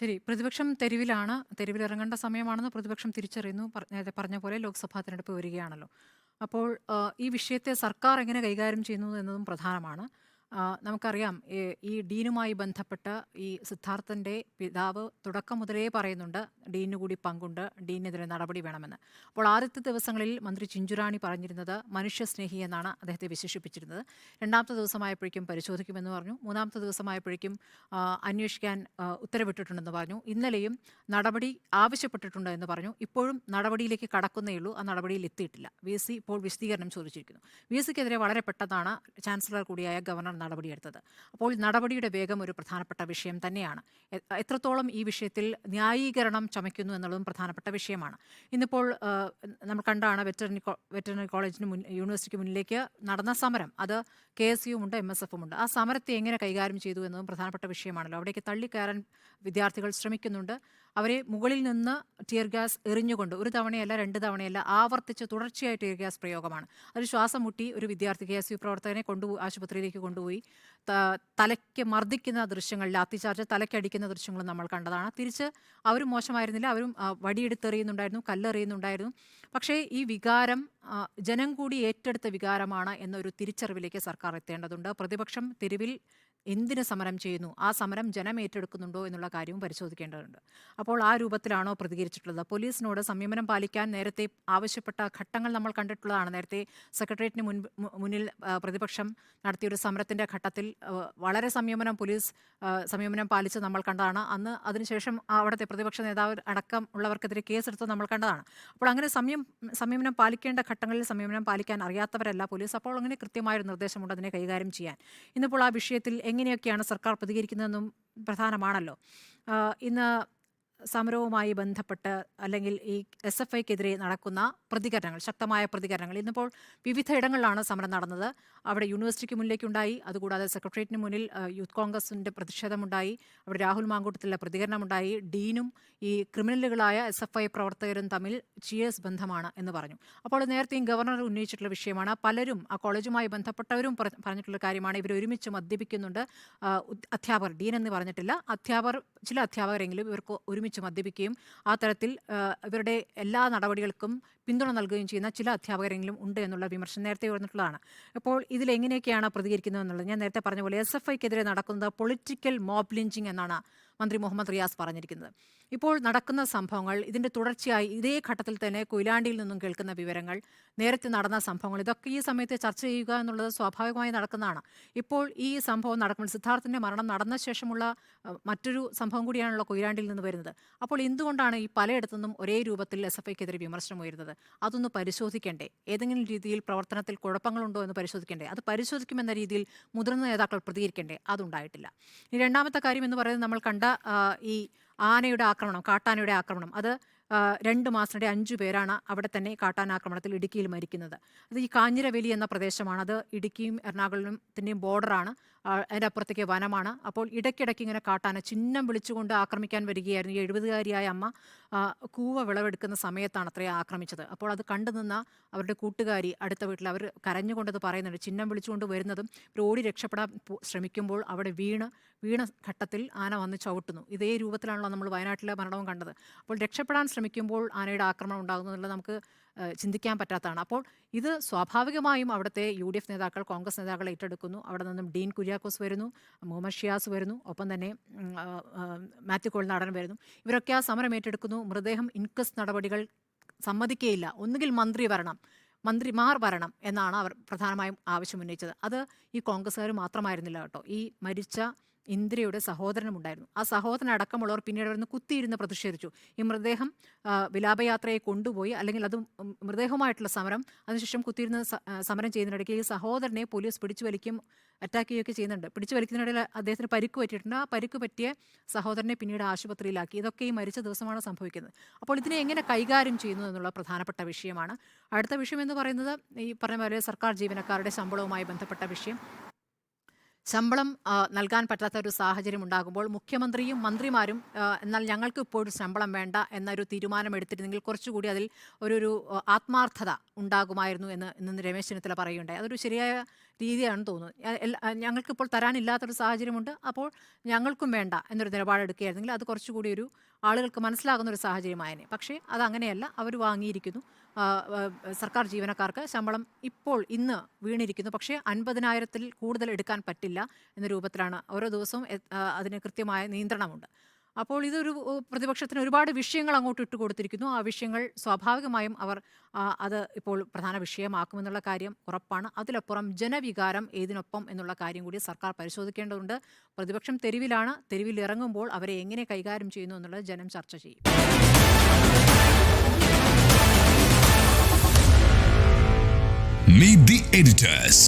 ശരി. പ്രതിപക്ഷം തെരുവിലാണ്. തെരുവിലിറങ്ങേണ്ട സമയമാണെന്ന് പ്രതിപക്ഷം തിരിച്ചറിയുന്നു. നേരത്തെ പറഞ്ഞ പോലെ ലോക്സഭാ തെരഞ്ഞെടുപ്പ് വരികയാണല്ലോ. അപ്പോൾ ഈ വിഷയത്തെ സർക്കാർ എങ്ങനെ കൈകാര്യം ചെയ്യുന്നു എന്നതും പ്രധാനമാണ്. നമുക്കറിയാം ഈ- ഡീനുമായി ബന്ധപ്പെട്ട ഈ സിദ്ധാർത്ഥന്റെ പിതാവ് തുടക്കം മുതലേ പറയുന്നുണ്ട് ഡീനു കൂടി പങ്കുണ്ട് ഡീനെതിരെ നടപടി വേണമെന്ന്. അപ്പോൾ ആദ്യത്തെ ദിവസങ്ങളിൽ മന്ത്രി ചിഞ്ചുറാണി പറഞ്ഞിരുന്നത് മനുഷ്യസ്നേഹി എന്നാണ് അദ്ദേഹത്തെ വിശേഷിപ്പിച്ചിരുന്നത്. രണ്ടാമത്തെ ദിവസമായപ്പോഴേക്കും പരിശോധിക്കുമെന്ന് പറഞ്ഞു. മൂന്നാമത്തെ ദിവസമായപ്പോഴേക്കും അന്വേഷിക്കാൻ ഉത്തരവിട്ടിട്ടുണ്ടെന്ന് പറഞ്ഞു. ഇന്നലെയും നടപടി ആവശ്യപ്പെട്ടിട്ടുണ്ട് എന്ന് പറഞ്ഞു. ഇപ്പോഴും നടപടിയിലേക്ക് കടക്കുന്നേയുള്ളൂ ആ നടപടിയിൽ എത്തിയിട്ടില്ല. വി സി ഇപ്പോൾ വിശദീകരണം ചോദിച്ചിരിക്കുന്നു. വി എസ് സിക്കെതിരെ വളരെ പെട്ടെന്നാണ് ചാൻസലർ കൂടിയായ ഗവർണർ നടപടിയെടുത്തത്. അപ്പോൾ നടപടിയുടെ വേഗം ഒരു പ്രധാനപ്പെട്ട വിഷയം തന്നെയാണ്. എത്രത്തോളം ഈ വിഷയത്തിൽ ന്യായീകരണം ചമയ്ക്കുന്നു എന്നുള്ളതും പ്രധാനപ്പെട്ട വിഷയമാണ്. ഇന്നിപ്പോൾ നമ്മൾ കണ്ടാണ് വെറ്ററിനറി വെറ്ററിനറി കോളേജിന് മുൻ യൂണിവേഴ്സിറ്റിക്ക് മുന്നിലേക്ക് നടന്ന സമരം. അത് കെ എസ് യു ഉണ്ട് എം എസ് എഫും ഉണ്ട്. ആ സമരത്തെ എങ്ങനെ കൈകാര്യം ചെയ്തു എന്നതും പ്രധാനപ്പെട്ട വിഷയമാണല്ലോ. അവിടേക്ക് തള്ളിക്കയറാൻ വിദ്യാർത്ഥികൾ ശ്രമിക്കുന്നുണ്ട്. അവരെ മുകളിൽ നിന്ന് ടിയർ ഗ്യാസ് എറിഞ്ഞുകൊണ്ട് ഒരു തവണയല്ല രണ്ട് തവണയല്ല ആവർത്തിച്ച് തുടർച്ചയായി ടിയർ ഗ്യാസ് പ്രയോഗമാണ്. അതിൽ ശ്വാസം മുട്ടി ഒരു വിദ്യാർത്ഥി കെ എസ് യു പ്രവർത്തകനെ കൊണ്ടുപോയി ആശുപത്രിയിലേക്ക് കൊണ്ടുപോയി. തലയ്ക്ക് മർദ്ദിക്കുന്ന ദൃശ്യങ്ങൾ ലാത്തിചാർജ് തലയ്ക്കടിക്കുന്ന ദൃശ്യങ്ങളും നമ്മൾ കണ്ടതാണ്. തിരിച്ച് അവരും മോശമായിരുന്നില്ല അവരും വടിയെടുത്തെറിയുന്നുണ്ടായിരുന്നു കല്ലെറിയുന്നുണ്ടായിരുന്നു. പക്ഷേ ഈ വികാരം ജനം കൂടി ഏറ്റെടുത്ത വികാരമാണ് എന്നൊരു തിരിച്ചറിവിലേക്ക് സർക്കാർ എത്തേണ്ടതുണ്ട്. പ്രതിപക്ഷം തെരുവിൽ എന്തിന് സമരം ചെയ്യുന്നു? ആ സമരം ജനം ഏറ്റെടുക്കുന്നുണ്ടോ എന്നുള്ള കാര്യവും പരിശോധിക്കേണ്ടതുണ്ട്. അപ്പോൾ ആ രൂപത്തിലാണോ പ്രതികരിച്ചിട്ടുള്ളത്? പോലീസിനോട് സംയമനം പാലിക്കാൻ നേരത്തെ ആവശ്യപ്പെട്ട ഘട്ടങ്ങൾ നമ്മൾ കണ്ടിട്ടുള്ളതാണ്. നേരത്തെ സെക്രട്ടേറിയറ്റിന് മുൻ മുന്നിൽ പ്രതിപക്ഷം നടത്തിയൊരു സമരത്തിന്റെ ഘട്ടത്തിൽ വളരെ സംയമനം പോലീസ് സംയമനം പാലിച്ച് നമ്മൾ കണ്ടതാണ്. അന്ന് അതിനുശേഷം അവിടുത്തെ പ്രതിപക്ഷ നേതാവ് അടക്കം ഉള്ളവർക്കെതിരെ കേസെടുത്ത് നമ്മൾ കണ്ടതാണ്. അപ്പോൾ അങ്ങനെ സംയം സംയമനം പാലിക്കേണ്ട ഘട്ടങ്ങളിൽ സംയമനം പാലിക്കാൻ അറിയാത്തവരല്ല പോലീസ്. അപ്പോൾ അങ്ങനെ കൃത്യമായൊരു നിർദ്ദേശമുണ്ട് അതിനെ കൈകാര്യം ചെയ്യാൻ. ഇന്നിപ്പോൾ ആ വിഷയത്തിൽ എങ്ങനെയൊക്കെയാണ് സർക്കാർ പ്രതികരിക്കുന്നതെന്നും പ്രധാനമാണല്ലോ. ഇന്ന് സമരവുമായി ബന്ധപ്പെട്ട് അല്ലെങ്കിൽ ഈ എസ് എഫ് ഐക്കെതിരെ നടക്കുന്ന പ്രതികരണങ്ങൾ ശക്തമായ പ്രതികരണങ്ങൾ. ഇന്നിപ്പോൾ വിവിധ ഇടങ്ങളിലാണ് സമരം നടന്നത്. അവിടെ യൂണിവേഴ്സിറ്റിക്ക് മുന്നിലേക്കുണ്ടായി. അതുകൂടാതെ സെക്രട്ടേറിയറ്റിന് മുന്നിൽ യൂത്ത് കോൺഗ്രസിന്റെ പ്രതിഷേധമുണ്ടായി. അവിടെ രാഹുൽ മാങ്കൂട്ടത്തിലെ പ്രതികരണമുണ്ടായി. ഡീനും ഈ ക്രിമിനലുകളായ എസ് എഫ് ഐ പ്രവർത്തകരും തമ്മിൽ ചിയേഴ്സ് ബന്ധമാണ് എന്ന് പറഞ്ഞു. അപ്പോൾ നേരത്തെയും ഗവർണർ ഉന്നയിച്ചിട്ടുള്ള വിഷയമാണ്. പലരും ആ കോളേജുമായി ബന്ധപ്പെട്ടവരും പറഞ്ഞിട്ടുള്ള കാര്യമാണ്. ഇവർ ഒരുമിച്ച് മദ്യപിക്കുന്നുണ്ട് അധ്യാപകർ ഡീൻ എന്ന് പറഞ്ഞിട്ടില്ല അധ്യാപകർ ചില അധ്യാപകരെങ്കിലും ഇവർക്ക് ഒരുമിച്ച് മദ്യപിക്കുകയും ആ തരത്തിൽ ഇവരുടെ എല്ലാ നടപടികൾക്കും പിന്തുണ നൽകുകയും ചെയ്യുന്ന ചില അധ്യാപകരെങ്കിലും ഉണ്ട് എന്നുള്ള വിമർശനം നേരത്തെ ഉയർന്നിട്ടുള്ളതാണ്. അപ്പോൾ ഇതിൽ എങ്ങനെയൊക്കെയാണ് പ്രതികരിക്കുന്നത് എന്നുള്ളത് ഞാൻ നേരത്തെ പറഞ്ഞ പോലെ എസ് എഫ് ഐക്കെതിരെ നടക്കുന്നത് പൊളിറ്റിക്കൽ മോബ് ലിഞ്ചിങ് എന്നാണ്. മന്ത്രി മുഹമ്മദ് റിയാസ് പറഞ്ഞിരിക്കുന്നത്. ഇപ്പോൾ നടക്കുന്ന സംഭവങ്ങൾ ഇതിന്റെ തുടർച്ചയായി ഇതേ ഘട്ടത്തിൽ തന്നെ കൊയിലാണ്ടിയിൽ നിന്നും കേൾക്കുന്ന വിവരങ്ങൾ നേരത്തെ നടന്ന സംഭവങ്ങൾ ഇതൊക്കെ ഈ സമയത്ത് ചർച്ച ചെയ്യുക എന്നുള്ളത് സ്വാഭാവികമായി നടക്കുന്നതാണ്. ഇപ്പോൾ ഈ സംഭവം നടക്കുമ്പോൾ സിദ്ധാർത്ഥിന്റെ മരണം നടന്ന ശേഷമുള്ള മറ്റൊരു സംഭവം കൂടിയാണല്ലോ കൊയിലാണ്ടിയിൽ നിന്ന് വരുന്നത്. അപ്പോൾ എന്തുകൊണ്ടാണ് ഈ പലയിടത്തു നിന്നും ഒരേ രൂപത്തിൽ എസ് എഫ് ഐക്കെതിരെ വിമർശനം ഉയരുന്നത്? അതൊന്ന് പരിശോധിക്കേണ്ടേ? ഏതെങ്കിലും രീതിയിൽ പ്രവർത്തനത്തിൽ കുഴപ്പങ്ങളുണ്ടോ എന്ന് പരിശോധിക്കേണ്ടേ? അത് പരിശോധിക്കുമെന്ന രീതിയിൽ മുതിർന്ന നേതാക്കൾ പ്രതികരിക്കേണ്ടേ? അതുണ്ടായിട്ടില്ല. രണ്ടാമത്തെ കാര്യം എന്ന് പറയുന്നത് നമ്മൾ കണ്ട ഈ ആനയുടെ ആക്രമണം കാട്ടാനയുടെ ആക്രമണം. അത് രണ്ട് മാസത്തിനിടെ അഞ്ചു പേരാണ് അവിടെ തന്നെ കാട്ടാനാക്രമണത്തിൽ ഇടുക്കിയിൽ മരിക്കുന്നത്. അത് ഈ കാഞ്ഞിരവേലി എന്ന പ്രദേശമാണ്. അത് ഇടുക്കിയും എറണാകുളത്തിന്റെയും ബോർഡറാണ് അതിന്റെ അപ്പുറത്തേക്ക് വനമാണ്. അപ്പോൾ ഇടയ്ക്കിടയ്ക്ക് ഇങ്ങനെ കാട്ടാന ചിഹ്നം വിളിച്ചുകൊണ്ട് ആക്രമിക്കാൻ വരികയായിരുന്നു. ഈ എഴുപതുകാരിയായ അമ്മ കൂവ വിളവെടുക്കുന്ന സമയത്താണ് അത്രയും ആക്രമിച്ചത്. അപ്പോൾ അത് കണ്ടുനിന്ന അവരുടെ കൂട്ടുകാരി അടുത്ത വീട്ടിൽ അവർ കരഞ്ഞുകൊണ്ടത് പറയുന്നുണ്ട് ചിഹ്നം വിളിച്ചുകൊണ്ട് വരുന്നതും ഓടി രക്ഷപ്പെടാൻ ശ്രമിക്കുമ്പോൾ അവിടെ വീണ് വീണ ഘട്ടത്തിൽ ആന വന്ന് ചവിട്ടുന്നു. ഇതേ രൂപത്തിലാണല്ലോ നമ്മൾ വയനാട്ടിലെ മരണവും കണ്ടത്. അപ്പോൾ രക്ഷപ്പെടാൻ ശ്രമിക്കുമ്പോൾ ആനയുടെ ആക്രമണം ഉണ്ടാകുന്നുള്ളത് നമുക്ക് ചിന്തിക്കാൻ പറ്റാത്തതാണ്. അപ്പോൾ ഇത് സ്വാഭാവികമായും അവിടുത്തെ യു ഡി എഫ് നേതാക്കൾ കോൺഗ്രസ് നേതാക്കൾ ഏറ്റെടുക്കുന്നു. അവിടെ നിന്നും ഡീൻ കുര്യാക്കോസ് വരുന്നു മുഹമ്മദ് ഷിയാസ് വരുന്നു ഒപ്പം തന്നെ മാത്യു കോൾ നടൻ മാത്യു കോൾനാടൻ വരുന്നു. ഇവരൊക്കെ ആ സമരം ഏറ്റെടുക്കുന്നു. മൃതദേഹം ഇൻക്വസ്റ്റ് നടപടികൾ സമ്മതിക്കുകയില്ല ഒന്നുകിൽ മന്ത്രി വരണം മന്ത്രിമാർ വരണം എന്നാണ് അവർ പ്രധാനമായും ആവശ്യം ഉന്നയിച്ചത്. അത് ഈ കോൺഗ്രസ്സുകാർ മാത്രമായിരുന്നില്ല കേട്ടോ. ഈ മരിച്ച ഇന്ദിരയുടെ സഹോദരനുമുണ്ടായിരുന്നു. ആ സഹോദരൻ അടക്കമുള്ളവർ പിന്നീട് അവിടുന്ന് കുത്തിയിരുന്ന് പ്രതിഷേധിച്ചു. ഈ മൃതദേഹം വിലാപയാത്രയെ കൊണ്ടുപോയി അല്ലെങ്കിൽ അത് മൃതദേഹവുമായിട്ടുള്ള സമരം അതിനുശേഷം കുത്തിയിരുന്ന് സമരം ചെയ്യുന്നതിനിടയ്ക്ക് ഈ സഹോദരനെ പോലീസ് പിടിച്ചു വലിക്കും അറ്റാക്ക് ചെയ്യുകയൊക്കെ ചെയ്യുന്നുണ്ട്. പിടിച്ചു വലിക്കുന്നതിനിടയിൽ അദ്ദേഹത്തിന് പരിക്ക് പറ്റിയിട്ടുണ്ട്. ആ പരിക്ക് പറ്റിയ സഹോദരനെ പിന്നീട് ആശുപത്രിയിലാക്കി. ഇതൊക്കെ ഈ മരിച്ച ദിവസമാണ് സംഭവിക്കുന്നത്. അപ്പോൾ ഇതിനെ എങ്ങനെ കൈകാര്യം ചെയ്യുന്നു എന്നുള്ള പ്രധാനപ്പെട്ട വിഷയമാണ്. അടുത്ത വിഷയം എന്ന് പറയുന്നത് ഈ പറഞ്ഞ പോലെ സർക്കാർ ജീവനക്കാരുടെ ശമ്പളവുമായി ബന്ധപ്പെട്ട വിഷയം. ശമ്പളം നൽകാൻ പറ്റാത്ത ഒരു സാഹചര്യം ഉണ്ടാകുമ്പോൾ മുഖ്യമന്ത്രിയും മന്ത്രിമാരും എന്നാൽ ഞങ്ങൾക്ക് ഇപ്പോഴും ശമ്പളം വേണ്ട എന്നൊരു തീരുമാനം എടുത്തിരുന്നെങ്കിൽ കുറച്ചുകൂടി അതിൽ ഒരു ഒരു ആത്മാർത്ഥത ഉണ്ടാകുമായിരുന്നു എന്ന് ഇന്ന് രമേശ് ചെന്നിത്തല പറയുകയുണ്ടായി. അതൊരു ശരിയായ രീതിയാണ് തോന്നുന്നത് ഞങ്ങൾക്കിപ്പോൾ തരാനില്ലാത്തൊരു സാഹചര്യമുണ്ട്. അപ്പോൾ ഞങ്ങൾക്കും വേണ്ട എന്നൊരു നിലപാടെടുക്കുകയായിരുന്നെങ്കിൽ അത് കുറച്ചുകൂടി ഒരു ആളുകൾക്ക് മനസ്സിലാകുന്ന ഒരു സാഹചര്യമായേനെ. പക്ഷേ അത് അങ്ങനെയല്ല അവർ വാങ്ങിയിരിക്കുന്നു. സർക്കാർ ജീവനക്കാർക്ക് ശമ്പളം ഇപ്പോൾ ഇന്ന് വീണിരിക്കുന്നു. പക്ഷേ അൻപതിനായിരത്തിൽ കൂടുതൽ എടുക്കാൻ പറ്റില്ല എന്ന രൂപത്തിലാണ് ഓരോ ദിവസവും അതിന് കൃത്യമായ നിയന്ത്രണമുണ്ട്. അപ്പോൾ ഇതൊരു പ്രതിപക്ഷത്തിന് ഒരുപാട് വിഷയങ്ങൾ അങ്ങോട്ട് ഇട്ട് കൊടുത്തിരിക്കുന്നു. ആ വിഷയങ്ങൾ സ്വാഭാവികമായും അവർ അത് ഇപ്പോൾ പ്രധാന വിഷയമാക്കുമെന്നുള്ള കാര്യം ഉറപ്പാണ്. അതിലപ്പുറം ജനവികാരം ഏതിനൊപ്പം എന്നുള്ള കാര്യം കൂടി സർക്കാർ പരിശോധിക്കേണ്ടതുണ്ട്. പ്രതിപക്ഷം തെരുവിലാണ്. തെരുവിൽ ഇറങ്ങുമ്പോൾ അവരെ എങ്ങനെ കൈകാര്യം ചെയ്യുന്നു എന്നുള്ളത് ജനം ചർച്ച ചെയ്യും. Meet the editors.